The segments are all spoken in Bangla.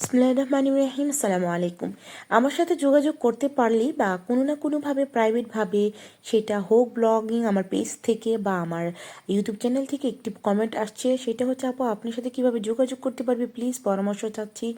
বিসমিল্লাহির রহমানির রহিম আসসালামু আলাইকুম। আমার সাথে যোগাযোগ করতে পারলেই বা কোনো না কোনোভাবে প্রাইভেটভাবে সেটা হোক ব্লগিং আমার পেজ থেকে বা আমার ইউটিউব চ্যানেল থেকে একটি কমেন্ট আসছে, সেটা হচ্ছে, আপু, আপনার সাথে কীভাবে যোগাযোগ করতে পারবে? প্লিজ পরামর্শ চাচ্ছি।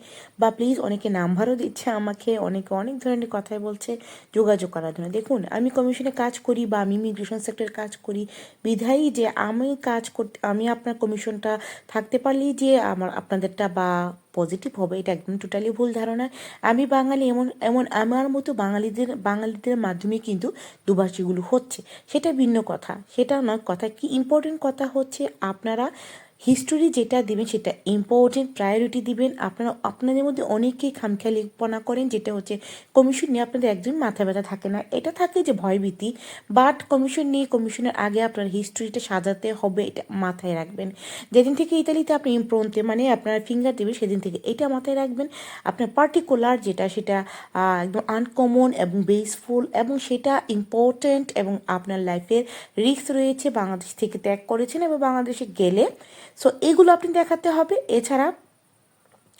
বা প্লিজ অনেকে নাম্বারও দিচ্ছে আমাকে, অনেকে অনেক ধরনের কথাই বলছে যোগাযোগ করার জন্য। দেখুন, আমি কমিশনে কাজ করি বা আমি ইমিগ্রেশন সেক্টরে কাজ করি বিধায়ী যে আমি কাজ করতে, আমি আপনার কমিশনটা থাকতে পারলেই যে আমার আপনাদেরটা বা পজিটিভ হবে, এটা একদম টোটালি ভুল ধারণা। আমি বাঙালি এমন এমন, আমার মতো বাঙালিদের বাঙালিদের মাধ্যমে কিন্তু দুভাষীগুলো হচ্ছে। সেটা ভিন্ন কথা। সেটা নয়, কথা কি ইম্পর্টেন্ট কথা হচ্ছে? আপনারা হিস্টোরি যেটা দেবেন, সেটা ইম্পর্টেন্ট প্রায়োরিটি দিবেন। আপনারা, আপনাদের মধ্যে অনেকেই খামখেয়ালিপনা করেন, যেটা হচ্ছে কমিশন নিয়ে আপনাদের একদম মাথা ব্যথা থাকে না। এটা থাকে যে ভয়ভীতি বাট কমিশন নিয়ে কমিশনের আগে আপনার হিস্টোরিটা সাজাতে হবে, এটা মাথায় রাখবেন। যেদিন থেকে ইতালিতে আপনি ইম্প্রন্টে মানে আপনার ফিঙ্গার দেবেন সেদিন থেকে এটা মাথায় রাখবেন। আপনার পার্টিকুলার যেটা, সেটা একদম আনকমন এবং বেসফুল এবং সেটা ইম্পর্ট্যান্ট এবং আপনার লাইফের রিস্ক রয়েছে, বাংলাদেশ থেকে ত্যাগ করেছেন এবং বাংলাদেশে গেলে সো এগুলো আপনি দেখাতে হবে। এছাড়া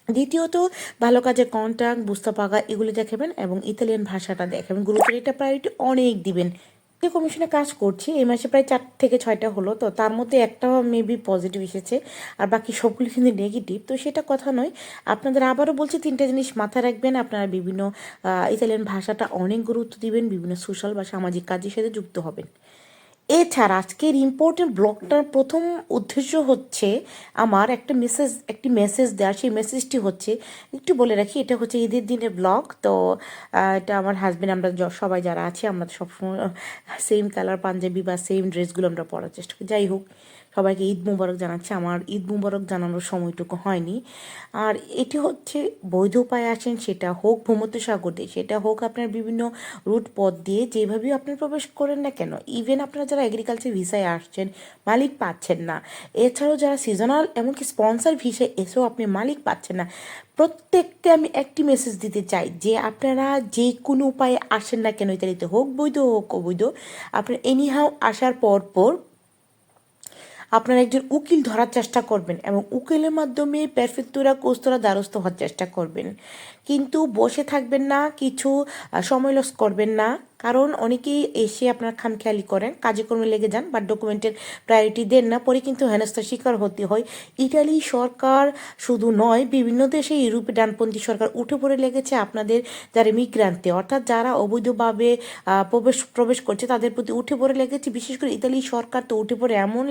দ্বিতীয়ত, ভালো কাজের কন্ট্যাক্ট বুঝতে পাকা এগুলো দেখাবেন এবং ইতালিয়ান ভাষাটা দেখাবেন। গুরুত্ব এটা প্রায়োরিটি অনেক দিবেন। যে কমিশনে কাজ করছি, এই মাসে প্রায় চার থেকে ছয়টা হলো, তো তার মধ্যে একটা মেবি পজিটিভ এসেছে, আর বাকি সবগুলো কিন্তু নেগেটিভ তো সেটা কথা নয়। আপনাদের আবারও বলছি, তিনটা জিনিস মাথায় রাখবেন। আপনারা বিভিন্ন ইতালিয়ান ভাষাটা অনেক গুরুত্ব দিবেন, বিভিন্ন সোশ্যাল বা সামাজিক কাজের সাথে যুক্ত হবেন। এছাড়া আজকের ইম্পর্টেন্ট ব্লগটার প্রথম উদ্দেশ্য হচ্ছে আমার একটা মেসেজ একটি মেসেজ দেওয়া সেই মেসেজটি হচ্ছে, একটু বলে রাখি, এটা হচ্ছে ঈদের দিনের ব্লগ তো এটা আমার হাজব্যান্ড আমরা সবাই যারা আছি, আমরা সবসময় সেম কালার পাঞ্জাবি বা সেম ড্রেসগুলো আমরা পরার চেষ্টা করি। যাই হোক সবাইকে ঈদ মুবারক জানাচ্ছি। আমার ঈদ মুবারক জানানোর সময়টুকু হয়নি। আর এটি হচ্ছে বৈধ উপায়ে আসেন, সেটা হোক ভূমধ্যসাগর দিয়ে সেটা হোক আপনার বিভিন্ন রুট পথ দিয়ে যেভাবেই আপনি প্রবেশ করেন না কেন ইভেন আপনারা যারা এগ্রিকালচার ভিসায় আসছেন, মালিক পাচ্ছেন না। এছাড়াও যারা সিজনাল এমনকি স্পন্সার ভিসায় এসেও আপনি মালিক পাচ্ছেন না। প্রত্যেককে আমি একটি মেসেজ দিতে চাই যে, আপনারা যে কোনো উপায়ে আসেন না কেন ইত্যাদিতে হোক বৈধ হোক অবৈধ, আপনার এনিহাও আসার পর পর আপনারা একজন উকিল ধরার চেষ্টা করবেন এবং উকিলের মাধ্যমে পেরফেক্তুরা কোস্তরা দ্বারস্থ হওয়ার চেষ্টা করবেন। কিন্তু বসে থাকবেন না, কিছু সময় লস করবেন না। কারণ অনেকেই এসে আপনার খামখেয়ালি করেন, কাজকর্মে লেগে যান বা ডকুমেন্টের প্রায়োরিটি দেন না, পরে কিন্তু হেনস্থার শিকার হতে হয়। ইটালি সরকার শুধু নয়, বিভিন্ন দেশে ইউরোপে ডানপন্থী সরকার উঠে পড়ে লেগেছে আপনাদের যারা মিগ্রান্তে অর্থাৎ যারা অবৈধভাবে প্রবেশ প্রবেশ করছে, তাদের প্রতি উঠে পড়ে লেগেছে। বিশেষ করে ইতালি সরকার তো উঠে পড়ে এমন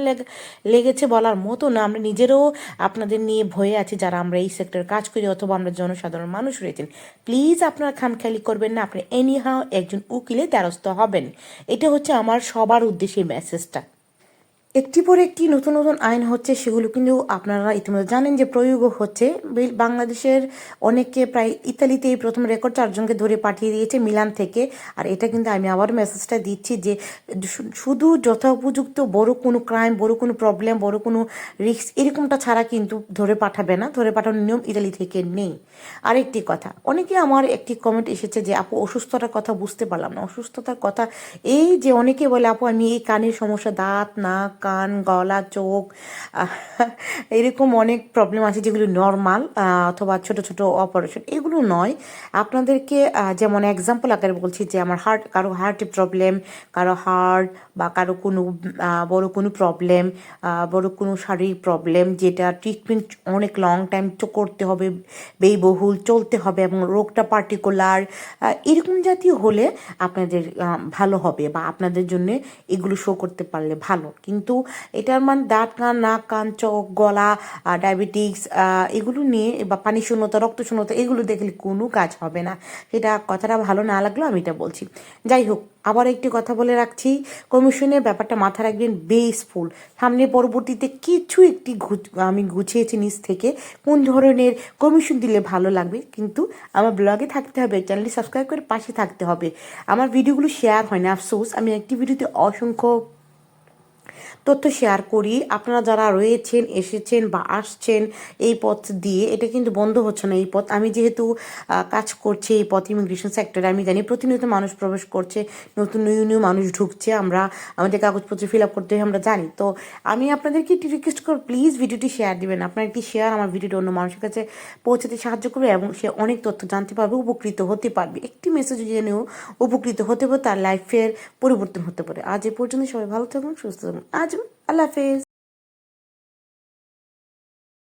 লেগেছে বলার মতো না। আমরা নিজেরও আপনাদের নিয়ে ভয়ে আছি যারা আমরা এই সেক্টরে কাজ করি অথবা আমরা জনসাধারণ মানুষ রয়েছেন। প্লিজ আপনারা খামখেয়ালি করবেন না। আপনি এনিহাও একজন উকিলের দ্বারস্থ হবেন। এটা হচ্ছে আমার সবার উদ্দেশ্যে মেসেজটা একটি পর একটি নতুন নতুন আইন হচ্ছে, সেগুলো কিন্তু আপনারা ইতিমধ্যে জানেন যে প্রয়োগও হচ্ছে। বেল- বাংলাদেশের অনেকে প্রায় ইতালিতে এই প্রথম রেকর্ড চারজনকে ধরে পাঠিয়ে দিয়েছে মিলান থেকে। আর এটা কিন্তু আমি আবার মেসেজটা দিচ্ছি যে শুধু যথোপযুক্ত বড় কোনো ক্রাইম বড় কোনো প্রবলেম বড় কোনো রিস্ক এরকমটা ছাড়া কিন্তু ধরে পাঠাবে না, ধরে পাঠানোর নিয়ম ইতালি থেকে নেই। আরেকটি কথা, অনেকে আমার একটি কমেন্ট এসেছে যে, আপু, অসুস্থতার কথা বুঝতে পারলাম না। অসুস্থতার কথা, এই যে অনেকে বলে, আপু, আমি এই কানের সমস্যা, দাঁত, নাক কান, গলা, চোখ এরকম অনেক প্রবলেম আছে যেগুলো নর্মাল অথবা ছোট ছোট অপারেশন এগুলো নয়। আপনাদেরকে যেমন এক্সাম্পল আকারে বলছি যে আমার হার্ট কারও হার্টের প্রবলেম কারও হার্ট বা কারও কোনো বড় কোনো প্রবলেম বড় কোনো শারীরিক প্রবলেম যেটা ট্রিটমেন্ট অনেক লং টাইম করতে হবে, ব্যয়বহুল চলতে হবে এবং রোগটা পার্টিকুলার এরকম জাতীয় হলে আপনাদের ভালো হবে বা আপনাদের জন্য এগুলো শো করতে পারলে ভালো। কিন্তু এটার মান দাঁত, কান, নাক, কান, চোখ, গলা ডায়াবেটিক্স এগুলো নিয়ে বা পানি শূন্যতা, রক্ত শূন্যতা, এগুলো দেখলে কোনো কাজ হবে না। সেটা কথাটা ভালো না লাগল আমি এটা বলছি। যাই হোক, আবার একটি কথা বলে রাখছি। কমিশনের ব্যাপারটা মাথা রাখবেন বেসফুল সামনে পরবর্তীতে কিছু একটি আমি গুছিয়েছি নিজ থেকে, কোন ধরনের কমিশন দিলে ভালো লাগবে। কিন্তু আমার ব্লগে থাকতে হবে, চ্যানেলটি সাবস্ক্রাইব করে পাশে থাকতে হবে। আমার ভিডিওগুলো শেয়ার হয় না, আফসোস। আমি একটি ভিডিওতে অসংখ্য তথ্য শেয়ার করি। আপনারা যারা রয়েছেন, এসেছেন বা আসছেন এই পথ দিয়ে, এটা কিন্তু বন্ধ হচ্ছে না এই পথ। আমি যেহেতু কাজ করছি এই পথ ইমিগ্রেশন সেক্টরে আমি জানি প্রতিনিয়ত মানুষ প্রবেশ করছে, নতুন নিউ নিউ মানুষ ঢুকছে, আমরা, আমাদের কাগজপত্র ফিল আপ করতে আমরা জানি। তো আমি আপনাদেরকে একটি রিকোয়েস্ট করব প্লিজ ভিডিওটি শেয়ার দিবেন। আপনার একটি শেয়ার আমার ভিডিওটি অন্য মানুষের কাছে পৌঁছাতে সাহায্য করবে এবং সে অনেক তথ্য জানতে পারবে, উপকৃত হতে পারবে। একটি মেসেজ জেনেও উপকৃত হতে পারে, তার লাইফের পরিবর্তন হতে পারে। আজ এ পর্যন্ত সবাই ভালো থাকুন, সুস্থ থাকুন। আজ আল্লাহ হাফেজ।